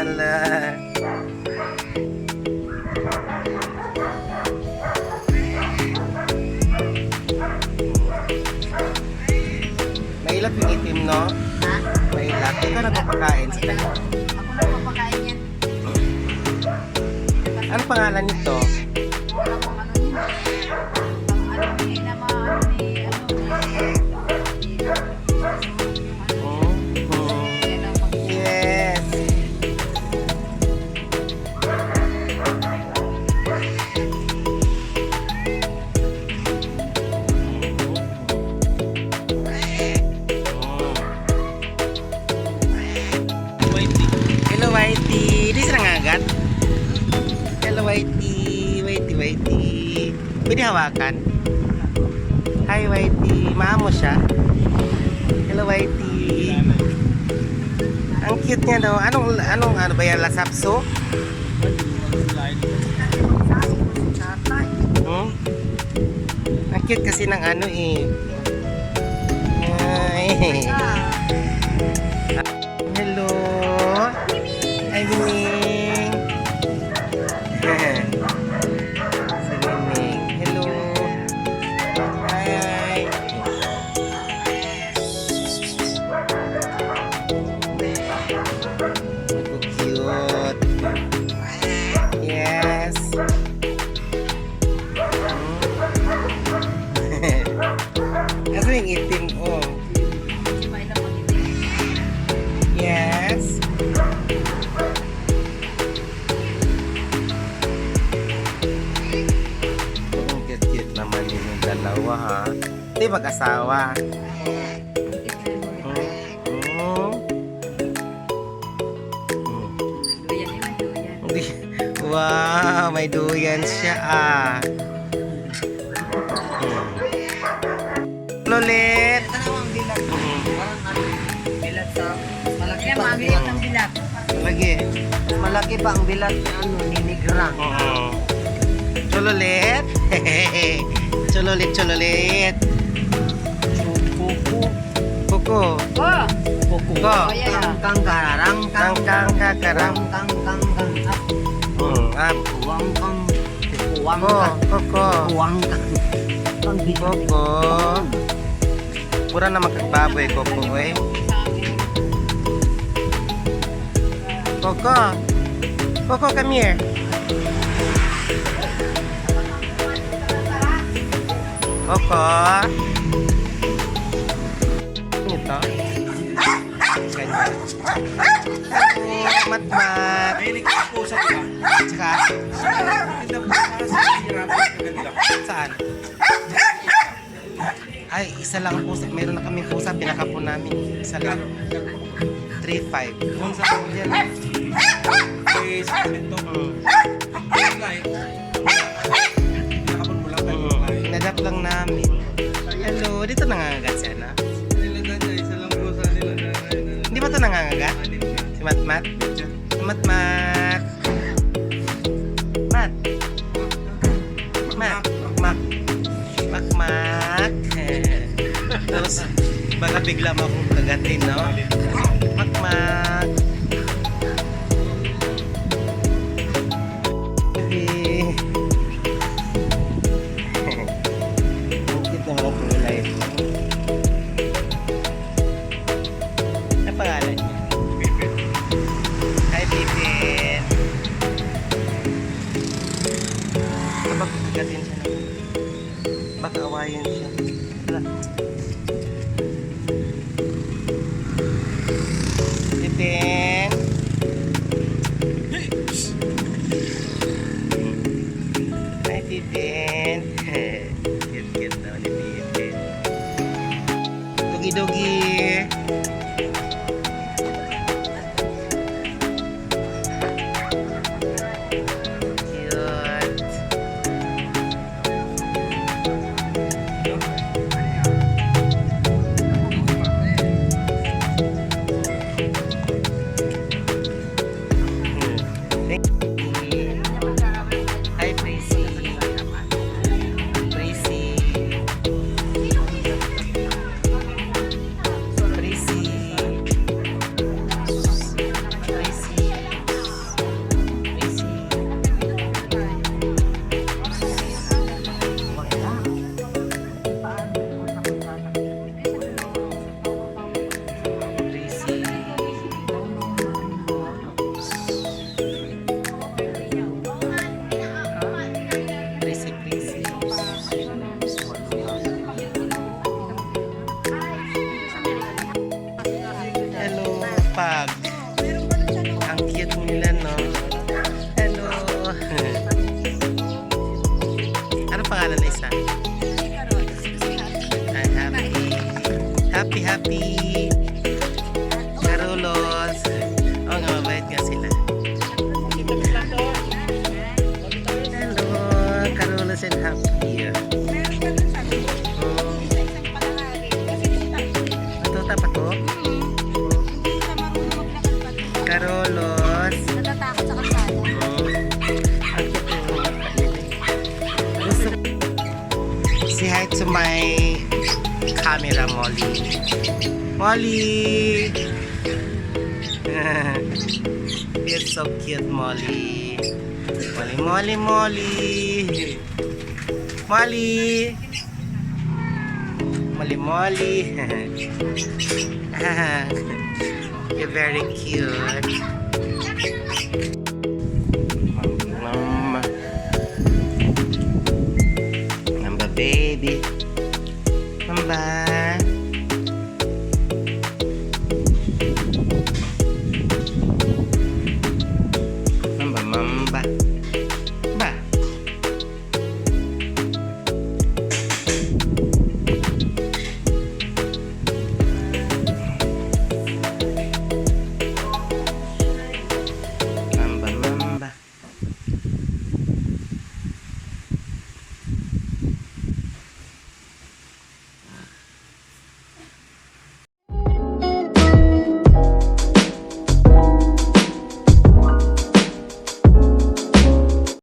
Hala. Mailap yung itim, no? Ha? Mailap. Ikaw nagpapakain sa kanya. Ako na papakain yan. Ano pangalan nito? Ano yun. Ang Whitey. Whitey, Whitey. Pwede hawakan? Hi, Whitey. Maamo siya? Hello, Whitey. Ang cute niya daw. Anong, anong, ano ba yan? Lasapso? Hmm? Ang cute kasi ng ano eh. Ay. Hindi mag-asawa. Yun, duyan. Hindi. Wow, may duyan siya, ah. Lulit. Malaki pa ang bilat. Mas malaki pa ang bilat ano ni Nigrang. Oo. Chululit. chululit, chululit. Koko. Koko. Kangkarang, kangkang, kakarang, kangkang, kangkang. Ang kuang kang, kuang kang, koko, kuang kang, koko. Pura na magkababoy, koko eh. Koko, koko come here. Koko. Ito? Ganyan. Matmat. Mahilig ka po sa iba. Tsaka, po saan? Ay, isa lang ang pusa. Meron na kaming pusa. Pinaka po namin. Isa lang. 3-5. Kung sa mga yan, eh, sa komento, Mm. kayo Mm. Inadapt lang namin. Hello, dito si Ana. Nangangagat? Si Matmat? Si Matmat. Mat. Mat. Mak. Mak. Mak. Tapos, baka bigla mo akong kagatin, no? Mak. Mak. Kapag kagatin siya. Baka awayan siya. pag ang cute nila no? Hello. Ano pangalan na isa? I'm happy. Happy happy. camera, Molly. Molly! You're so cute, Molly. Molly, Molly, Molly. Molly! Molly, Molly. You're very cute. baby Nah.